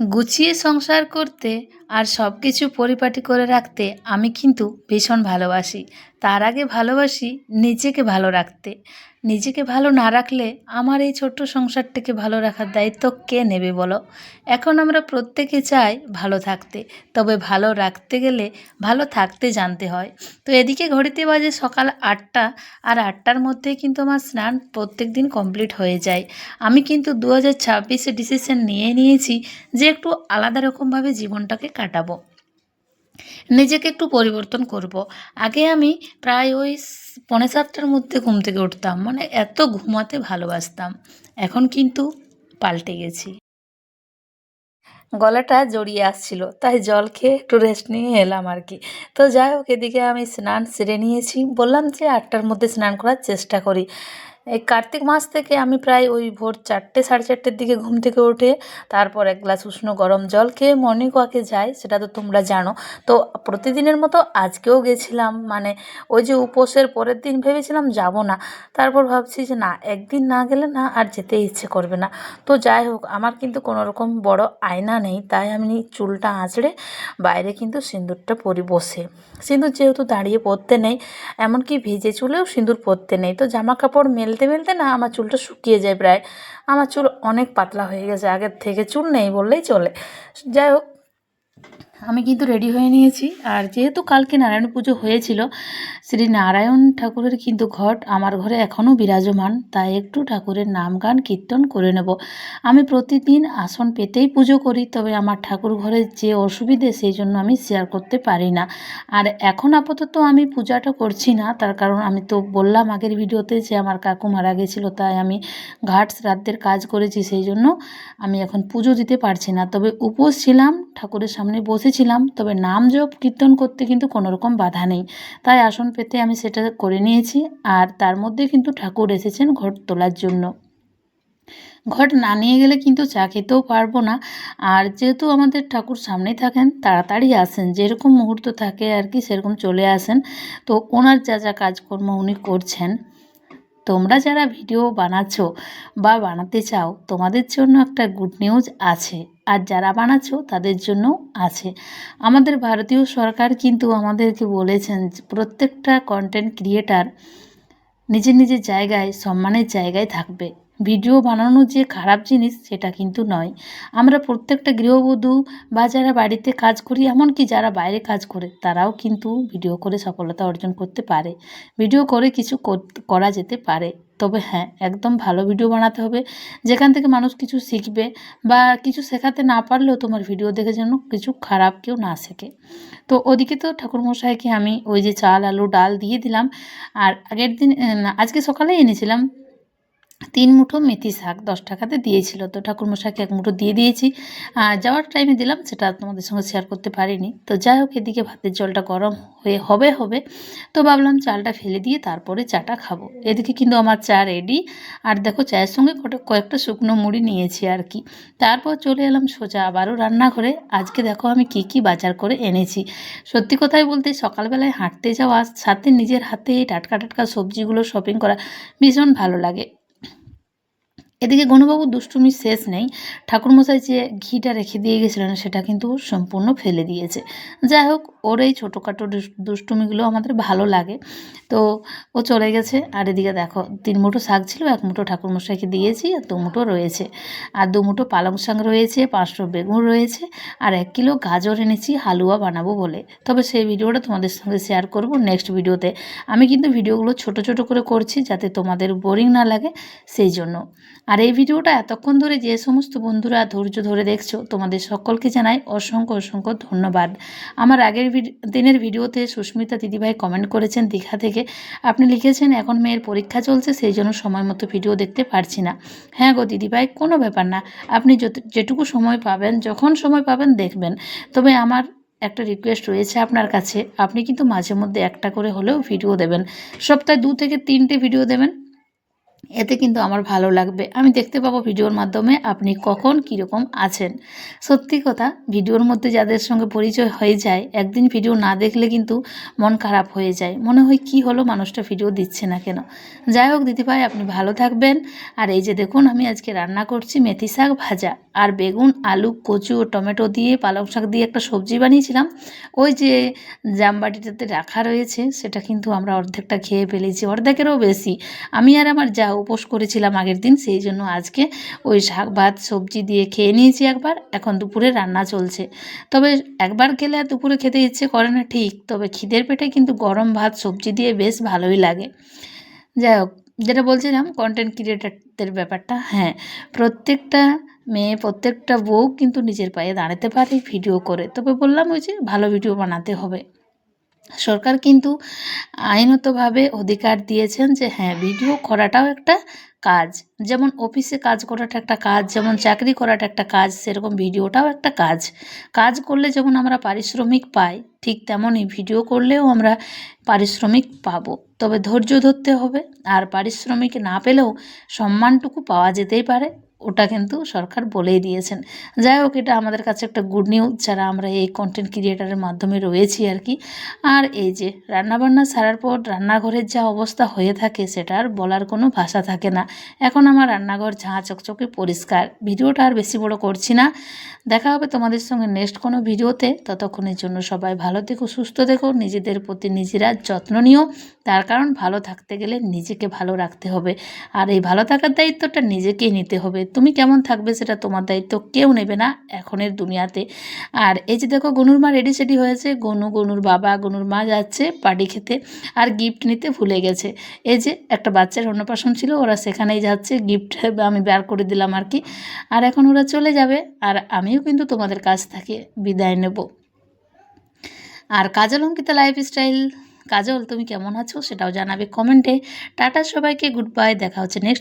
গুছিয়ে সংসার করতে আর সব কিছু পরিপাটি করে রাখতে আমি কিন্তু ভীষণ ভালোবাসি। তার আগে ভালোবাসি নিজেকে ভালো রাখতে। নিজেকে ভালো না রাখলে আমার এই ছোট্ট সংসারটাকে ভালো রাখার দায়িত্ব কে নেবে বলো? এখন আমরা প্রত্যেকে চাই ভালো থাকতে। তবে ভালো রাখতে গেলে ভালো থাকতে জানতে হয়। তো এদিকে ঘড়িতে বাজে সকাল আটটা আর আটটার মধ্যেই কিন্তু আমার স্নান প্রত্যেক দিন কমপ্লিট হয়ে যায়। আমি কিন্তু দু হাজার ছাব্বিশে ডিসিশন নিয়ে নিয়েছি যে একটু আলাদা রকমভাবে জীবনটাকে কাটাবো। নিজেকে একটু পরিবর্তন করব। আগে আমি প্রায় ওই পৌনে সাতটার মধ্যে ঘুম থেকে উঠতাম মানে এত ঘুমাতে ভালোবাসতাম। এখন কিন্তু পাল্টে গেছি। গলাটা জড়িয়ে আসছিল, তাই জল খেয়ে একটু রেস্ট নিয়ে এলাম আর কি। তো যাই হোক, এদিকে আমি স্নান সেরে নিয়েছি। বললাম যে আটটার মধ্যে স্নান করার চেষ্টা করি। এই কার্তিক মাস থেকে আমি প্রায় ওই ভোর চারটে, সাড়ে চারটের দিকে ঘুম থেকে উঠে তারপর এক গ্লাস উষ্ণ গরম জল খেয়ে মর্নিং ওয়াকে যাই, সেটা তো তোমরা জানো। তো প্রতিদিনের মতো আজকেও গেছিলাম মানে ওই যে উপোসের পরের দিন ভেবেছিলাম যাব না। তারপর ভাবছি যে না, একদিন না গেলে না আর যেতে ইচ্ছে করবে না। তো যাই হোক, আমার কিন্তু কোনো রকম বড় আয়না নেই, তাই আমি চুলটা আঁচড়ে বাইরে কিন্তু সিঁদুরটা পরি বসে। সিঁদুর যেহেতু দাঁড়িয়ে পরতে নেই, এমনকি ভিজে চুলেও সিঁদুর পরতে নেই, তো জামা কাপড় মেলতে মেলতে না, আমার চুলটা শুকিয়ে যায় প্রায়। আমার চুল অনেক পাতলা হয়ে গেছে, আগের থেকে চুল নেই বললেই চলে। যাই হোক আমি কিন্তু রেডি হয়ে নিয়েছি। আর যেহেতু কালকে নারায়ণ পুজো হয়েছিল, শ্রী নারায়ণ ঠাকুরের কিন্তু ঘট আমার ঘরে এখনও বিরাজমান। তাই একটু ঠাকুরের নাম গান, কীর্তন করে নেব। আমি প্রতিদিন আসন পেতেই পুজো করি, তবে আমার ঠাকুর ঘরের যে অসুবিধে সেই জন্য আমি শেয়ার করতে পারি না। আর এখন আপাতত আমি পূজাটা করছি না, তার কারণ আমি তো বললাম আগের ভিডিওতে যে আমার কাকু মারা গেছিল, তাই আমি ঘাট শ্রাদ্ধের কাজ করেছি, সেই জন্য আমি এখন পুজো দিতে পারছি না। তবে উপোস ছিলাম, ঠাকুরের সামনে বসেছিলাম তবে নাম জপ, কীর্তন করতে কিন্তু কোনো রকম বাধা নেই। তাই আসন পেতে আমি সেটা করে নিয়েছি, আর তার মধ্যে কিন্তু ঠাকুর এসেছেন ঘট তোলার জন্য। ঘট না নিয়ে গেলে কিন্তু চা খেতেও পারব না, আর যেহেতু আমাদের ঠাকুর সামনেই থাকেন, তাড়াতাড়ি আসেন, যেরকম মুহূর্ত থাকে আর কি, সেরকম চলে আসেন। তো ওনার যা যা কাজকর্ম উনি করছেন। তোমরা যারা ভিডিও বানাচ্ছ বা বানাতে চাও, তোমাদের জন্য একটা গুড নিউজ আছে। আর যারা বানাচ্ছ, তাদের জন্য আছে। আমাদের ভারতীয় সরকার কিন্তু আমাদেরকে বলেছেন প্রত্যেকটা কন্টেন্ট ক্রিয়েটার নিজের নিজের জায়গায়, সম্মানের জায়গায় থাকবে। ভিডিও বানানো যে খারাপ জিনিস, সেটা কিন্তু নয়। আমরা প্রত্যেকটা গৃহবধূ বা যারা বাড়িতে কাজ করি, এমনকি যারা বাইরে কাজ করে, তারাও কিন্তু ভিডিও করে সফলতা অর্জন করতে পারে। ভিডিও করে কিছু কর- যেতে পারে। তবে হ্যাঁ একদম ভালো ভিডিও বানাতে হবে। যেখান থেকে মানুষ কিছু শিখবে বা কিছু শেখাতে না পারলেও তোমার ভিডিও দেখে যেন কিছু খারাপ কেউ না শেখে। তো ওদিকে তো ঠাকুরমশাইকে আমি ওই যে চাল, আলু, ডাল দিয়ে দিলাম। আর আগের দিন আজকে সকালে এনেছিলাম। তিন মুঠো মেথি শাক দশ টাকাতে দিয়েছিল। তো ঠাকুরমশাইকে এক মুঠো দিয়ে দিয়েছি। যাওয়ার টাইমে দিলাম, সেটা তোমাদের সঙ্গে শেয়ার করতে পারিনি। তো যাই হোক, এদিকে ভাতের জলটা গরম হয়ে, হবে হবে। তো ভাবলাম চালটা ফেলে দিয়ে তারপরে চাটা খাব। এদিকে কিন্তু আমার চা রেডি আর দেখো, চায়ের সঙ্গে কটা- কয়েকটা শুকনো মুড়ি নিয়েছি আর কি। তারপর চলে এলাম সোজা আবারও রান্নাঘরে। আজকে দেখো আমি কি কি বাজার করে এনেছি। সত্যি কথাই বলতে, সকালবেলায় হাঁটতে যাওয়া সাথে নিজের হাতে টাটকা টাটকা সবজিগুলো শপিং করা ভীষণ ভালো লাগে। এদিকে গণবাবু দুষ্টুমির শেষ নেই। ঠাকুরমশাই যে ঘিটা রেখে দিয়ে গেছিলেন, সেটা কিন্তু সম্পূর্ণ ফেলে দিয়েছে। যাই হোক, ওর এই ছোটোখাটো দুষ্টুমিগুলো আমাদের ভালো লাগে। তো ও চলে গেছে। আর এদিকে দেখো, তিন মুঠো শাক ছিল, এক মুঠো ঠাকুরমশাইকে দিয়েছি, আর দু মুঠো রয়েছে। আর দু মুঠো পালং শাক রয়েছে, পাঁচশো বেগুন রয়েছে, আর এক কিলো গাজর এনেছি, হালুয়া বানাবো বলে। তবে সেই ভিডিওটা তোমাদের সঙ্গে শেয়ার করব নেক্সট ভিডিওতে। আমি কিন্তু ভিডিওগুলো ছোট ছোট করে করছি, যাতে তোমাদের বোরিং না লাগে, সেই জন্য। আর এই ভিডিওটা এতক্ষণ ধরে যে সমস্ত বন্ধুরা ধৈর্য ধরে দেখছ, তোমাদের সকলকে জানাই অসংখ্য অসংখ্য ধন্যবাদ। আমার আগের দিনের ভিডিওতে সুস্মিতা দিদিভাই কমেন্ট করেছেন দীঘা থেকে। আপনি লিখেছেন, এখন মেয়ের পরীক্ষা চলছে, সেই জন্য সময় মতো ভিডিও দেখতে পারছি না। হ্যাঁ গো দিদিভাই, কোনো ব্যাপার না। আপনি যত- যেটুকু সময় পাবেন, যখন সময় পাবেন দেখবেন। তবে আমার একটা রিকোয়েস্ট রয়েছে আপনার কাছে। আপনি কিন্তু মাঝে মধ্যে একটা করে হলেও ভিডিও দেবেন। সপ্তাহে দু থেকে তিনটে ভিডিও দেবেন। এতে কিন্তু আমার ভালো লাগবে। আমি দেখতে পাবো ভিডিওর মাধ্যমে আপনি কখন কীরকম আছেন। সত্যি কথা, ভিডিওর মধ্যে যাদের সঙ্গে পরিচয় হয়ে যায়, একদিন ভিডিও না দেখলে কিন্তু মন খারাপ হয়ে যায়। মনে হয় কি হলো, মানুষটা ভিডিও দিচ্ছে না কেন? যাই হোক দিদিভাই আপনি ভালো থাকবেন। আর এই যে দেখুন, আমি আজকে রান্না করছি মেথি শাক ভাজা। আর বেগুন, আলু, কচু ও টমেটো দিয়ে, পালং শাক দিয়ে একটা সবজি বানিয়েছিলাম। ওই যে জামবাটিটাতে রাখা রয়েছে, সেটা কিন্তু আমরা অর্ধেকটা খেয়ে ফেলেছি, অর্ধেকেরও বেশি। আমি আর আমার যা উপোস করেছিলাম আগের দিন, সেই জন্য আজকে ওই শাক, ভাত, সবজি দিয়ে খেয়ে নিয়েছি একবার। এখন দুপুরে রান্না চলছে। তবে একবার খেলে আর দুপুরে খেতে ইচ্ছে করে না, ঠিক। তবে খিদের পেটে কিন্তু গরম ভাত, সবজি দিয়ে বেশ ভালোই লাগে। যাই হোক, যেটা বলছিলাম কন্টেন্ট ক্রিয়েটারদের ব্যাপারটা হ্যাঁ। প্রত্যেকটা মেয়ে, প্রত্যেকটা বউ কিন্তু নিজের পায়ে দাঁড়াতে পারে ভিডিও করে। তবে বললাম ওই যে ভালো ভিডিও বানাতে হবে। সরকার কিন্তু আইনতভাবে অধিকার দিয়েছেন যে হ্যাঁ ভিডিও করাটাও একটা কাজ। যেমন অফিসে কাজ করাটা একটা কাজ, যেমন চাকরি করাটা একটা কাজ, সেরকম ভিডিওটাও একটা কাজ। কাজ করলে যেমন আমরা পারিশ্রমিক পাই, ঠিক তেমনই ভিডিও করলেও আমরা পারিশ্রমিক পাবো। তবে ধৈর্য ধরতে হবে, আর পারিশ্রমিক না পেলেও সম্মানটুকু পাওয়া যেতেই পারে। ওটা কিন্তু সরকার বলেই দিয়েছেন। যাই হোক, এটা আমাদের কাছে একটা গুড নিউজ যারা আমরা এই কন্টেন্ট ক্রিয়েটারের মাধ্যমে রয়েছি আর কি। আর এই যে, রান্নাবান্না সারার পর রান্নাঘরের যা অবস্থা হয়ে থাকে, সেটা আর বলার কোনো ভাষা থাকে না। এখন আমার রান্নাঘর ঝাঁ চকচকে পরিষ্কার। ভিডিওটা আর বেশি বড় করছি না। দেখা হবে তোমাদের সঙ্গে নেক্সট কোনো ভিডিওতে। ততক্ষণের জন্য সবাই ভালো থেকো, সুস্থ থেকো, নিজেদের প্রতি নিজেরা যত্ন নিও। তার কারণ, ভালো থাকতে গেলে নিজেকে ভালো রাখতে হবে। আর এই ভালো থাকার দায়িত্বটা নিজেকেই নিতে হবে। তুমি কেমন থাকবে সেটা তোমার দায়িত্ব, কেউ নেবে না এখনের দুনিয়াতে। আর এই যে দেখো, গনুর মা রেডি সেডি হয়েছে। গনু, গনুর বাবা, গনুর মা যাচ্ছে পার্টি খেতে আর গিফট নিতে ভুলে গেছে। এই যে একটা বাচ্চার অন্নপ্রাশন ছিল, ওরা সেখানেই যাচ্ছে গিফট আমি বের করে দিলাম আর কি। আর এখন ওরা চলে যাবে আর আমিও কিন্তু তোমাদের কাছ থেকে বিদায় নেব। আর কাজল অঙ্কিতা লাইফস্টাইল কাজল, তুমি কেমন আছো সেটাও জানাবে কমেন্টে। টাটা সবাইকে গুড বাই দেখা হচ্ছে নেক্সট